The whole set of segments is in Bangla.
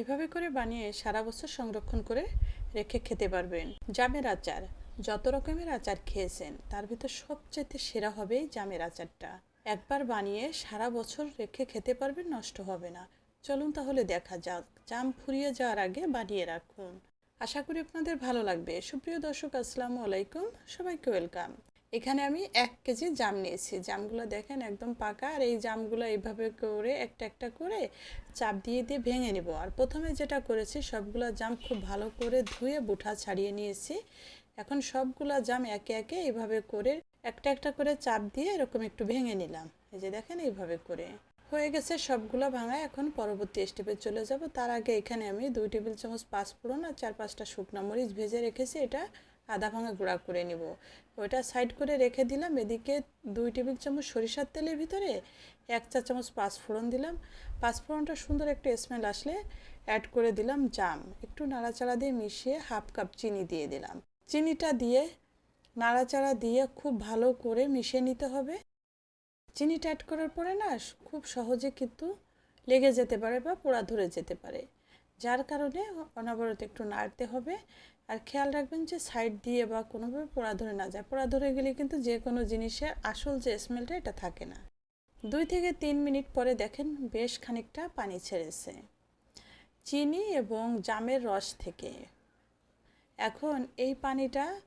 এভাবে করে বানিয়ে সারা বছর সংরক্ষণ করে রেখে খেতে পারবেন। জামের আচার। যত রকমের আচার খেয়েছেন, তার ভিতর সবচেয়ে সেরা হবে জামের আচারটা। একবার বানিয়ে সারা বছর রেখে খেতে পারবেন, নষ্ট হবে না। চলুন তাহলে দেখা যাক। জাম ফুরিয়ে যাওয়ার আগে বানিয়ে রাখুন। আশা করি আপনাদের ভালো লাগবে। সুপ্রিয় দর্শক, আসসালামু আলাইকুম। সবাইকে ওয়েলকাম। এখানে আমি এক কেজি জাম নিয়েছি। জামগুলো দেখেন একদম পাকা আর এই জামগুলো এইভাবে করে একটা একটা করে চাপ দিয়ে দিয়ে ভেঙে নেব। আর প্রথমে যেটা করেছি, সবগুলো জাম খুব ভালো করে ধুয়ে বুঠা ছাড়িয়ে নিয়েছি। এখন সবগুলো জাম একে একে এইভাবে করে একটা একটা করে চাপ দিয়ে এরকম একটু ভেঙে নিলাম। এই যে দেখেন এইভাবে করে। হয়ে গেছে সবগুলো ভাঙা। এখন পরবর্তী স্টেপে চলে যাব। তার আগে এখানে আমি দুই টেবিল চামচ পাঁচ পাঁচফোড়ন আর চার পাঁচটা শুকনো মরিচ ভেজে রেখেছি। এটা আধা ভাঙা গুঁড়া করে নিব। ওইটা সাইড করে রেখে দিলাম। এদিকে দুই টেবিল চামচ সরিষার তেলের ভিতরে এক চা চামচ পাঁচফোড়ন দিলাম। পাঁচফোড়নটা সুন্দর একটু স্মেল আসলে অ্যাড করে দিলাম জাম। একটু নাড়াচাড়া দিয়ে মিশিয়ে হাফ কাপ চিনি দিয়ে দিলাম। চিনিটা দিয়ে, নাড়াচাড়া দিয়ে খুব ভালো করে মিশিয়ে নিতে হবে। চিনিটা অ্যাড করার পরে না, খুব সহজে কিন্তু লেগে যেতে পারে বা পোড়া ধরে যেতে পারে। যার কারণে অনবরত একটু নাড়তে হবে। আর খেয়াল রাখবেন যে সাইড দিয়ে বা কোনোভাবে পোড়া ধরে না যায়। পোড়া ধরে গেলে কিন্তু যে কোনো জিনিসের আসল যে স্মেলটা এটা থাকে না। দুই থেকে তিন মিনিট পরে দেখেন বেশ খানিকটা পানি ছেড়েছে। চিনি এবং জামের রস থেকে। এখন এই পানিটা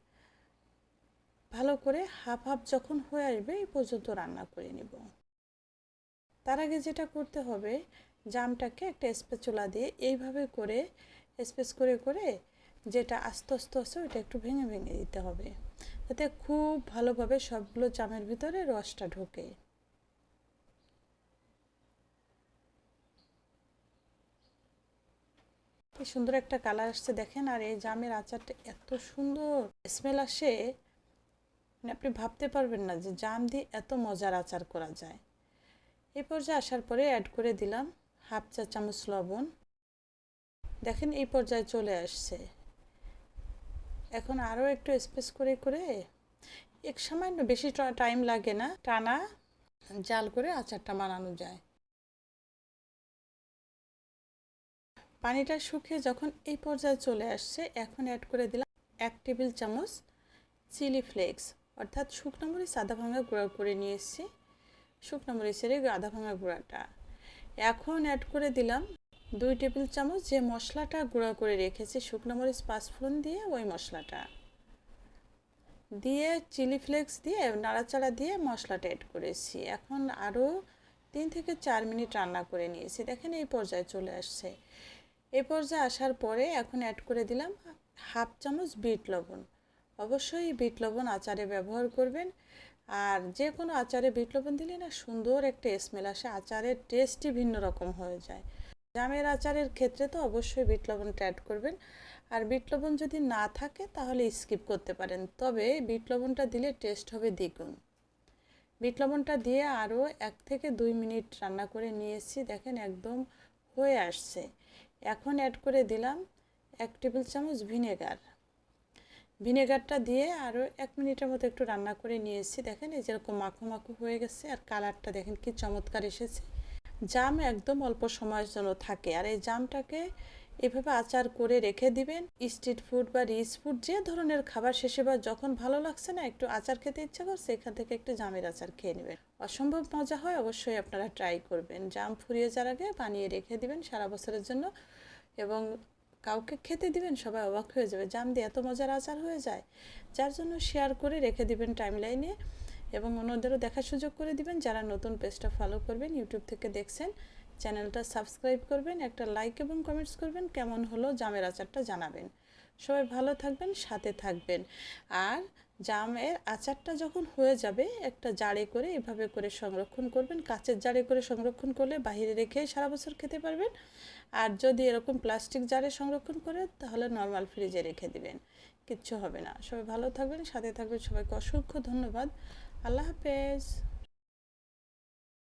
ভালো করে হাফ হাফ যখন হয়ে আসবে, এই পর্যন্ত রান্না করে নিব। তার আগে যেটা করতে হবে, জামটাকে একটা স্পেচুলা দিয়ে এইভাবে করে স্পেস করে করে যেটা আস্তে আস্তে আস্তে ওইটা একটু ভেঙে ভেঙে দিতে হবে। যাতে খুব ভালোভাবে সবগুলো জামের ভিতরে রসটা ঢোকে। কি সুন্দর একটা কালার আসছে দেখেন, আর এই জামের আচারটা এত সুন্দর। স্মেল আসে মানে আপনি ভাবতে পারবেন না যে জাম দিয়ে এত মজার আচার করা যায়। এই পর্যায়ে আসার পরে অ্যাড করে দিলাম হাফ চা চামচ লবণ। দেখেন এই পর্যায়ে চলে আসছে। এখন আরও একটু স্পেস করে করে এক সামান্য বেশি টাইম লাগে না, টানা জাল করে আচারটা বানানো যায়। পানিটা শুকিয়ে যখন এই পর্যায়ে চলে আসছে, এখন অ্যাড করে দিলাম এক টেবিল চামচ চিলি ফ্লেক্স অর্থাৎ শুকনো মরিচ, আদা ভাঙা গুঁড়া করে নিয়ে এসেছি শুকনো মরিচের আদা ভাঙা গুঁড়াটা। এখন অ্যাড করে দিলাম দুই টেবিল চামচ যে মশলাটা গুঁড়া করে রেখেছি, শুকনো মরিচ, পাঁচফোড়ন দিয়ে ওই মশলাটা। দিয়ে চিলি ফ্লেক্স দিয়ে নাড়াচাড়া দিয়ে মশলাটা অ্যাড করেছি। এখন আরও তিন থেকে চার মিনিট রান্না করে নিয়েছি। দেখেন এই পর্যায়ে চলে আসছে। এই পর্যায়ে আসার পরে এখন অ্যাড করে দিলাম হাফ চামচ বিট লবণ। অবশ্যই বিট লবণ আচারে ব্যবহার করবেন। আর যে কোনো আচারে বিট লবণ দিলে না সুন্দর একটা স্মেল আসে। আচারের টেস্টই ভিন্ন রকম হয়ে যায়। জামের আচারের ক্ষেত্রে তো অবশ্যই বিট লবণটা অ্যাড করবেন। আর বিট লবণ যদি না থাকে, তাহলে স্কিপ করতে পারেন। তবে বিট লবণটা দিলে টেস্ট হবে দ্বিগুণ। বিট লবণটা দিয়ে আরও এক থেকে দুই মিনিট রান্না করে নিয়েছি। দেখেন একদম হয়ে আসছে। এখন অ্যাড করে দিলাম এক টেবিল চামচ ভিনেগার। ভিনেগারটা দিয়ে আরও এক মিনিটের মতো একটু রান্না করে নিয়েছি। দেখেন এই যেরকম মাখো মাখো হয়ে গেছে। আর কালারটা দেখেন কি চমৎকার এসেছে। জাম একদম অল্প সময়ের জন্য থাকে। আর এই জামটাকে এভাবে আচার করে রেখে দিবেন। স্ট্রিট ফুড বা রিচ ফুড যে ধরনের খাবার শেষে বা যখন ভালো লাগছে না, একটু আচার খেতে ইচ্ছা করছে এখান থেকে একটু জামের আচার খেয়ে নেবেন। অসম্ভব মজা হয়, অবশ্যই আপনারা ট্রাই করবেন। জাম ফুরিয়ে যাওয়ার আগে বানিয়ে রেখে দিবেন সারা বছরের জন্য এবং কাউকে খেতে দিবেন, সবাই অবাক হয়ে যাবে। জাম দিয়ে এত মজার আচার হয়ে যায়। যার জন্য শেয়ার করে রেখে দিবেন টাইম লাইনে এবং অন্যদেরও দেখার সুযোগ করে দিবেন। যারা নতুন পেজটা ফলো করবেন ইউটিউব থেকে দেখছেন, চ্যানেলটা সাবস্ক্রাইব করবেন, একটা লাইক এবং কমেন্টস করবেন, কেমন হলো জামের আচারটা জানাবেন। সবাই ভালো থাকবেন, সাথে থাকবেন। আর জামের আচারটা যখন হয়ে যাবে, একটা জারে করে এভাবে করে সংরক্ষণ করবেন। কাচের জারে করে সংরক্ষণ করলে বাহিরে রেখে সারা বছর খেতে পারবেন। আর যদি এরকম প্লাস্টিক জারে সংরক্ষণ করে, তাহলে নর্মাল ফ্রিজে রেখে দিবেন। কিচ্ছু হবে না। সবাই ভালো থাকবেন, সাথে থাকবেন। সবাইকে অসংখ্য ধন্যবাদ। আল্লাহ হাফেজ